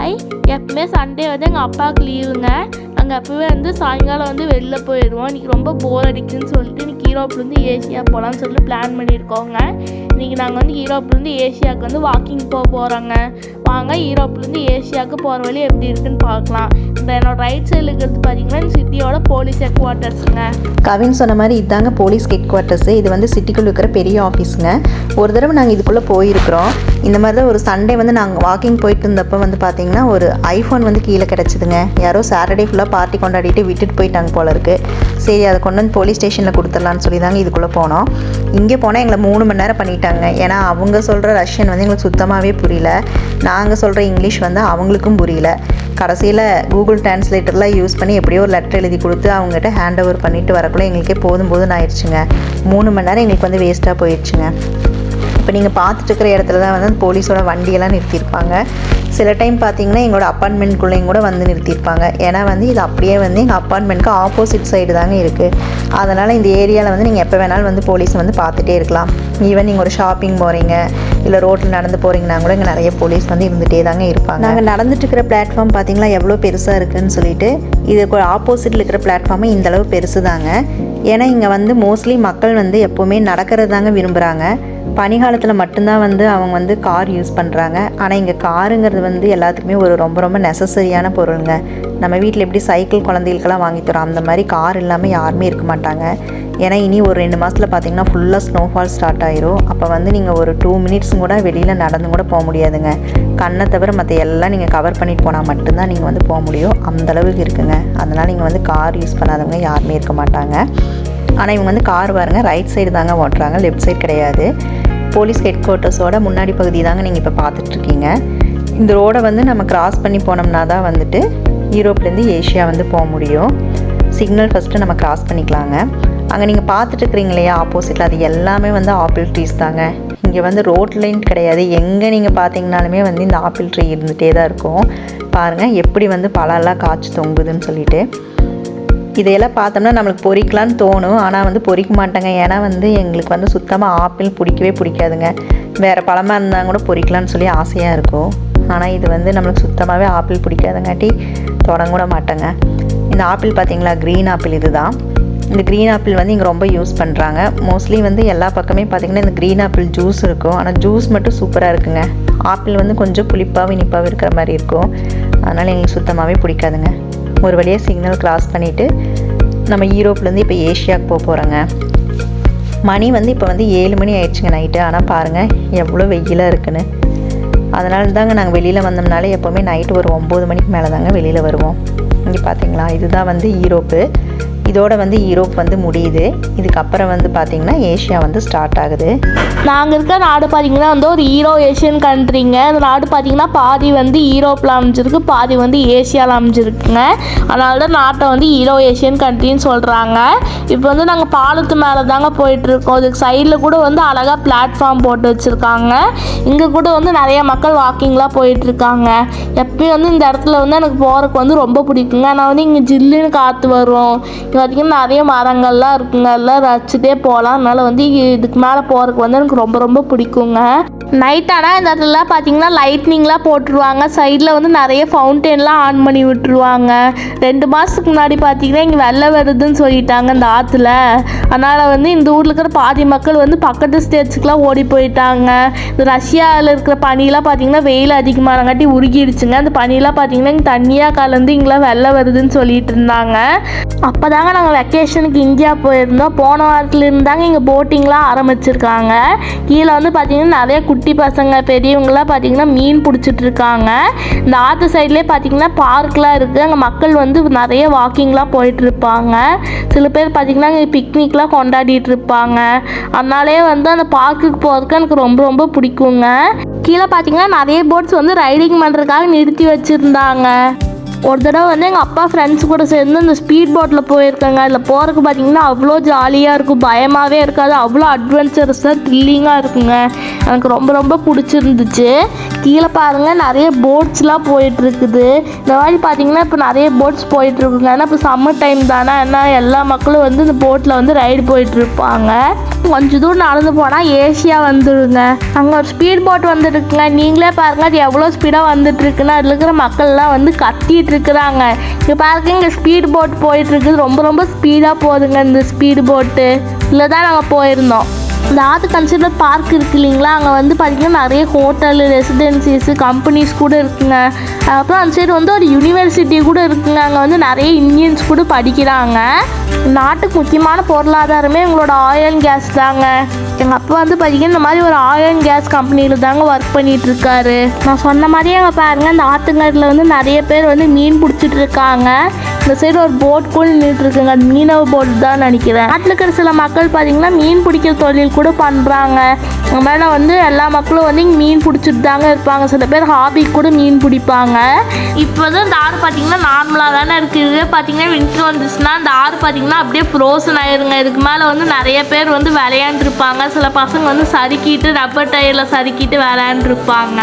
Hi எப்பவுமே Sunday வந்து எங்கள் அப்பாவுக்கு லீவுங்க நாங்கள் எப்பவுமே வந்து சாயங்காலம் வந்து வெளில போயிடுவோம் இன்றைக்கி ரொம்ப போர் அடிக்குதுன்னு சொல்லிட்டு இன்றைக்கி ஈரோப்லேருந்து ஏசியா போகலான்னு சொல்லிட்டு பிளான் பண்ணியிருக்கோங்க. இன்றைக்கி நாங்கள் வந்து ஈரோப்லேருந்து ஏசியாவுக்கு வந்து வாக்கிங் போக போகிறோங்க வாங்க ஈரோப்லேருந்து ஏசியாவுக்கு போகிற வழி எப்படி இருக்குன்னு பார்க்கலாம். இந்த என்னோட ரைட் சைடில் இருக்கிறது பார்த்தீங்கன்னா சிட்டியோட போலீஸ் ஹெட் குவார்ட்டர்ஸுங்க கவின் சொன்ன மாதிரி இதாங்க போலீஸ் ஹெட் குவார்ட்டர்ஸு இது வந்து சிட்டிக்குள்ளே இருக்கிற பெரிய ஆஃபீஸுங்க ஒரு தடவை நாங்கள் இதுக்குள்ளே போயிருக்கிறோம். இந்த மாதிரி தான் ஒரு சண்டே வந்து நாங்கள் வாக்கிங் போயிட்டு இருந்தப்போ வந்து பார்த்தீங்கன்னா ஒரு ஐஃபோன் வந்து கீழே கிடச்சிதுங்க. யாரோ சாட்டர்டே ஃபுல்லாக பார்ட்டி கொண்டாடிட்டு விட்டுட்டு போயிட்டாங்க போல இருக்குது சரி அதை கொண்டு வந்து போலீஸ் ஸ்டேஷனில் கொடுத்துடலான்னு சொல்லி தாங்க இதுக்குள்ளே போனோம். இங்கே போனால் எங்களை மூணு மணி நேரம் பண்ணிட்டாங்க. ஏன்னா அவங்க சொல்கிற ரஷ்யன் வந்து எங்களுக்கு சுத்தமாகவே புரியல. நாங்கள் சொல்கிற இங்கிலீஷ் வந்து அவங்களுக்கும் புரியல. கடைசியில் கூகுள் டிரான்ஸ்லேட்டர்லாம் யூஸ் பண்ணி எப்படியோ ஒரு லெட்டர் எழுதி கொடுத்து அவங்ககிட்ட ஹேண்ட் ஓவர் பண்ணிட்டு வரக்குள்ளே எங்களுக்கே போதும் போதும் ஆயிடுச்சுங்க. மூணு மணி நேரம் எங்களுக்கு வந்து வேஸ்ட்டாக போயிடுச்சுங்க. இப்போ நீங்கள் பார்த்துட்டு இருக்கிற இடத்துல தான் வந்து போலீஸோட வண்டியெல்லாம் நிறுத்தியிருப்பாங்க. சில டைம் பார்த்தீங்கன்னா எங்களோட அப்பார்ட்மெண்ட்குள்ளேயும் கூட வந்து நிறுத்தியிருப்பாங்க. ஏன்னா வந்து இது அப்படியே வந்து எங்கள் அப்பார்ட்மெண்ட்க்கு ஆப்போசிட் சைடு தாங்க இருக்குது அதனால் இந்த ஏரியாவில் வந்து நீங்கள் எப்போ வேணாலும் வந்து போலீஸை வந்து பார்த்துட்டே இருக்கலாம். ஈவன் நீங்கள் ஒரு ஷாப்பிங் போகிறீங்க இல்லை ரோட்டில் நடந்து போகிறீங்கன்னா கூட இங்கே நிறைய போலீஸ் வந்து இருந்துகிட்டே தாங்க இருப்பாங்க. நாங்கள் நடந்துட்டு இருக்கிற பிளாட்ஃபார்ம் பார்த்தீங்களா எவ்வளோ பெருசாக இருக்குன்னு சொல்லிட்டு இதுக்கு ஆப்போசிட்டில் இருக்கிற பிளாட்ஃபார்மே இந்தளவு பெருசு தாங்க ஏன்னா இங்கே வந்து மோஸ்ட்லி மக்கள் வந்து எப்போவுமே நடக்கிறது தாங்க விரும்புகிறாங்க. பனிகாலத்தில் மட்டும்தான் வந்து அவங்க வந்து கார் யூஸ் பண்ணுறாங்க ஆனால் இங்கே காருங்கிறது வந்து எல்லாத்துக்குமே ஒரு ரொம்ப ரொம்ப நெசசரியான பொருளுங்க. நம்ம வீட்டில் எப்படி சைக்கிள் குழந்தைகளுக்கெல்லாம் வாங்கி தரோம் அந்த மாதிரி கார் இல்லாமல் யாருமே இருக்க மாட்டாங்க. ஏன்னா இனி ஒரு ரெண்டு மாதத்தில் பார்த்தீங்கன்னா ஃபுல்லாக ஸ்னோஃபால் ஸ்டார்ட் ஆயிரும். அப்போ வந்து நீங்கள் ஒரு டூ மினிட்ஸும் கூட வெளியில் நடந்து கூட போக முடியாதுங்க. கண்ணை தவிர மற்ற எல்லாம் நீங்கள் கவர் பண்ணிட்டு போனால் மட்டும்தான் நீங்கள் வந்து போக முடியும். அந்த அளவுக்கு இருக்குங்க. அதனால் நீங்கள் வந்து கார் யூஸ் பண்ணாதவங்க யாருமே இருக்க மாட்டாங்க. ஆனால் இவங்க வந்து கார் பாருங்க ரைட் சைடு தாங்க ஓட்டுறாங்க லெஃப்ட் சைடு கிடையாது. போலீஸ் ஹெட் குவார்ட்டர்ஸோட முன்னாடி பகுதி தாங்க நீங்கள் இப்போ பார்த்துட்ருக்கீங்க. இந்த ரோடை வந்து நம்ம கிராஸ் பண்ணி போனோம்னா தான் வந்துட்டு யூரோப்லேருந்து ஏஷியா வந்து போக முடியும். சிக்னல் ஃபஸ்ட்டு நம்ம கிராஸ் பண்ணிக்கலாங்க. அங்கே நீங்கள் பார்த்துட்டு இருக்கிறீங்க இல்லையா ஆப்போசிட்டில் அது எல்லாமே வந்து ஆப்பிள் ட்ரீஸ் தாங்க. இங்கே வந்து ரோட்லேன்னு கிடையாது. எங்கே நீங்கள் பார்த்தீங்கனாலுமே வந்து இந்த ஆப்பிள் ட்ரீ இருந்துகிட்டே தான் இருக்கும். பாருங்கள் எப்படி வந்து பழம்லாம் காய்ச்சி தொங்குதுன்னு சொல்லிட்டு. இதையெல்லாம் பார்த்தோம்னா நம்மளுக்கு பொறிக்கலான்னு தோணும். ஆனால் வந்து பொறிக்க மாட்டேங்க. ஏன்னா வந்து எங்களுக்கு வந்து சுத்தமாக ஆப்பிள் பிடிக்கவே பிடிக்காதுங்க. வேறு பழமாக இருந்தால் கூட பொறிக்கலான்னு சொல்லி ஆசையாக இருக்கும். ஆனால் இது வந்து நம்மளுக்கு சுத்தமாகவே ஆப்பிள் பிடிக்காதங்காட்டி தொடங்கூட மாட்டேங்க. இந்த ஆப்பிள் பார்த்தீங்களா? க்ரீன் ஆப்பிள் இதுதான். இந்த க்ரீன் ஆப்பிள் வந்து இங்கே ரொம்ப யூஸ் பண்ணுறாங்க மோஸ்ட்லி வந்து எல்லா பக்கமே பார்த்திங்கன்னா இந்த க்ரீன் ஆப்பிள் ஜூஸ் இருக்கும். ஆனால் ஜூஸ் மட்டும் சூப்பராக இருக்குங்க. ஆப்பிள் வந்து கொஞ்சம் புளிப்பாகவும் இனிப்பாகவும் இருக்கிற மாதிரி இருக்கும். அதனால் எங்களுக்கு சுத்தமாகவே பிடிக்காதுங்க. ஒரு வழியாக சிக்னல் கிராஸ் பண்ணிவிட்டு நம்ம யூரோப்லேருந்து இப்போ ஏஷியாவுக்கு போக போகிறோங்க மணி வந்து இப்போ வந்து ஏழு மணி ஆயிடுச்சுங்க நைட்டு ஆனால் பாருங்கள் எவ்வளோ வெயிலாக இருக்குன்னு. அதனால தாங்க நாங்கள் வெளியில் வந்தோம்னாலே எப்போவுமே நைட்டு ஒரு ஒம்பது மணிக்கு மேலே தாங்க வெளியில் வருவோம். இங்கே பார்த்தீங்களா இதுதான் வந்து ஈரோப்பு. இதோட வந்து ஈரோப் வந்து முடியுது. இதுக்கப்புறம் வந்து பார்த்திங்கன்னா ஏஷியா வந்து ஸ்டார்ட் ஆகுது. நாங்கள் இருக்க நாடு பார்த்தீங்கன்னா வந்து ஒரு ஈரோ ஏஷியன் கண்ட்ரிங்க. இந்த நாடு பார்த்தீங்கன்னா பாதி வந்து ஈரோப்பில் அமைஞ்சிருக்கு பாதி வந்து ஏசியாவில் அமைஞ்சிருக்குங்க. அதனால தான் நாட்டை வந்து ஈரோ ஏஷியன் கண்ட்ரின்னு சொல்கிறாங்க இப்போ வந்து நாங்கள் பாலத்து மேலே தாங்க போயிட்டுருக்கோம் அதுக்கு சைடில் கூட வந்து அழகாக பிளாட்ஃபார்ம் போட்டு வச்சுருக்காங்க. இங்கே கூட வந்து நிறைய மக்கள் வாக்கிங்லாம் போயிட்டுருக்காங்க. எப்பயும் வந்து இந்த இடத்துல வந்து எனக்கு போகிறதுக்கு வந்து ரொம்ப பிடிக்குங்க. ஆனால் வந்து இங்கே ஜில்லுன்னு காற்று வரும். வரைக்கும் நிறைய மரங்கள்லாம் இருக்குங்க. எல்லாம் ரசிச்சுட்டே போகலாம். அதனால் வந்து இதுக்கு மேலே போகிறதுக்கு வந்து எனக்கு ரொம்ப ரொம்ப பிடிக்குங்க. நைட் ஆனால் இந்த இடத்துல பார்த்தீங்கன்னா லைட்னிங்லாம் போட்டுருவாங்க. சைடில் வந்து நிறைய ஃபவுண்டெயின்லாம் ஆன் பண்ணி விட்டுருவாங்க. ரெண்டு மாதத்துக்கு முன்னாடி பார்த்தீங்கன்னா இங்கே வெள்ளம் வருதுன்னு சொல்லிட்டாங்க இந்த ஆற்றுல அதனால் வந்து இந்த ஊரில் இருக்கிற பாதி மக்கள் வந்து பக்கத்து ஸ்டேட்ஸுக்குலாம் ஓடி போயிட்டாங்க. இந்த ரஷ்யாவில் இருக்கிற பனியெல்லாம் பார்த்தீங்கன்னா வெயில் அதிகமானங்காட்டி உருகிடுச்சுங்க. அந்த பனியெல்லாம் பார்த்தீங்கன்னா இங்கே தண்ணியாக கலந்து இங்கெல்லாம் வெள்ளம் வருதுன்னு சொல்லிட்டு இருந்தாங்க. அப்போ தாங்க நாங்கள் வெக்கேஷனுக்கு இந்தியா போயிருந்தோம். போன வாரத்துல இருந்தாங்க இங்கே போட்டிங்லாம் ஆரம்பிச்சிருக்காங்க. கீழே வந்து பார்த்தீங்கன்னா நிறைய குட்டி பசங்க பெரியவங்களாம் பார்த்திங்கன்னா மீன் பிடிச்சிட்டு இருக்காங்க. இந்த ஆற்று சைட்லேயே பார்த்தீங்கன்னா பார்க்லாம் இருக்குது அங்கே மக்கள் வந்து நிறைய வாக்கிங்லாம் போயிட்டுருப்பாங்க சில பேர் பார்த்தீங்கன்னா இங்கே பிக்னிக்லாம் கொண்டாடிட்டு இருப்பாங்க. அதனாலே வந்து அந்த பார்க்குக்கு போகிறதுக்கு எனக்கு ரொம்ப ரொம்ப பிடிக்குங்க. கீழே பார்த்தீங்கன்னா நிறைய போட்ஸ் வந்து ரைடிங் பண்ணுறதுக்காக நிறுத்தி வச்சுருந்தாங்க. ஒரு தடவை வந்து எங்கள் அப்பா ஃப்ரெண்ட்ஸ் கூட சேர்ந்து அந்த ஸ்பீட் போட்டில் போயிருக்கேங்க. அதில் போகிறதுக்கு பார்த்தீங்கன்னா அவ்வளோ ஜாலியாக இருக்கும். பயமாகவே இருக்காது. அவ்வளோ அட்வென்ச்சரஸாக த்ரில்லிங்காக இருக்குங்க. எனக்கு ரொம்ப ரொம்ப பிடிச்சிருந்துச்சு. கீழே பாருங்கள் நிறைய போட்ஸ்லாம் போயிட்டுருக்குது. இந்த மாதிரி பார்த்தீங்கன்னா இப்போ நிறைய போட்ஸ் போயிட்டுருக்குங்க. ஏன்னா இப்போ சம்மர் டைம் தானே. ஏன்னா எல்லா மக்களும் வந்து இந்த போட்டில் வந்து ரைடு போயிட்டுருப்பாங்க. கொஞ்சம் தூரம் நடந்து போனால் ஏசியா வந்துடுங்க அங்கே ஒரு ஸ்பீட் போட் வந்துட்டுருக்குங்க நீங்களே பாருங்க அது எவ்வளோ ஸ்பீடாக வந்துட்டுருக்குன்னு. அதில் இருக்கிற மக்கள்லாம் வந்து கத்திட்டு இருக்கிறாங்க. இங்கே பாருங்க இங்கே ஸ்பீட் போட் போயிட்டுருக்குது. ரொம்ப ரொம்ப ஸ்பீடாக போகுதுங்க இந்த ஸ்பீடு போட்டு இல்லை தான் நாங்கள் போயிருந்தோம். இந்த ஆத்து கன்சிடர் பார்க் இருக்கு இல்லைங்களா? அங்கே வந்து பார்த்திங்கன்னா நிறைய ஹோட்டலு ரெசிடென்சிஸு கம்பெனிஸ் கூட இருக்குங்க. அப்புறம் அந்த சைடு வந்து ஒரு யூனிவர்சிட்டி கூட இருக்குங்க. அங்கே வந்து நிறைய இந்தியன்ஸ் கூட படிக்கிறாங்க. நாட்டுக்கு முக்கியமான பொருளாதாரமே எங்களோட ஆயில் கேஸ் தாங்க. எங்கள் அப்பா வந்து பார்த்தீங்கன்னா இந்த மாதிரி ஒரு ஆயில் கேஸ் கம்பெனியில் தாங்க ஒர்க் பண்ணிகிட்ருக்காரு நான் சொன்ன மாதிரியே அங்கே பாருங்க இந்த ஆத்துங்கரில் வந்து நிறைய பேர் வந்து மீன் பிடிச்சிட்டு இருக்காங்க. இந்த சைடு ஒரு போட் கூட நின்றுட்டுருக்குங்க அது மீனவ போட் தான் நினைக்கிறேன். நாட்டில் இருக்கிற சில மக்கள் பார்த்தீங்கன்னா மீன் பிடிக்கிற தொழில் கூட பண்ணுறாங்க மேலே வந்து எல்லா மக்களும் வந்து இங்கே மீன் பிடிச்சிட்டு தாங்க இருப்பாங்க. சில பேர் ஹாபி கூட மீன் பிடிப்பாங்க. இப்போ வந்து இந்த ஆறு பார்த்திங்கன்னா நார்மலாக தானே இருக்குது பார்த்திங்கன்னா வின்டர் வந்துச்சுன்னா இந்த ஆறு பார்த்திங்கன்னா அப்படியே ஃப்ரோசன் ஆயிருங்க. இதுக்கு மேலே வந்து நிறைய பேர் வந்து விளையாண்டுருப்பாங்க. சில பசங்க வந்து சறுக்கிட்டு ரப்பர் டயரில் சறுக்கிட்டு விளையாண்டுருப்பாங்க.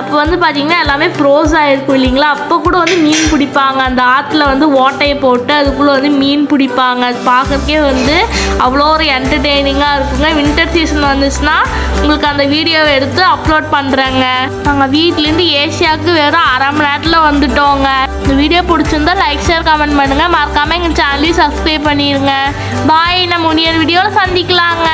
அப்போ வந்து பார்த்திங்கன்னா எல்லாமே ஃப்ரோஸ் ஆகிருக்கும் இல்லைங்களா? அப்போ கூட வந்து மீன் பிடிப்பாங்க. அந்த ஆற்றுல வந்து ஓட்டையை போட்டு அதுக்குள்ளே வந்து மீன் பிடிப்பாங்க. அது பார்க்கறக்கே வந்து அவ்வளோ ஒரு என்டர்டெய்னிங்காக இருக்குங்க வின்டர் சீசன் வந்துச்சுன்னா உங்களுக்கு அந்த வீடியோவை எடுத்து அப்லோட் பண்ணுறேங்க நாங்கள் வீட்லேருந்து ஏசியாவுக்கு வெறும் அரை மணி நேரத்தில் வந்துட்டோங்க. இந்த வீடியோ பிடிச்சிருந்தா லைக் ஷேர் கமெண்ட் பண்ணுங்கள் மறக்காமல் எங்கள் சேனலையும் சப்ஸ்கிரைப் பண்ணிடுங்க பாய் நம்ம முனியர் வீடியோவில் சந்திக்கலாங்க.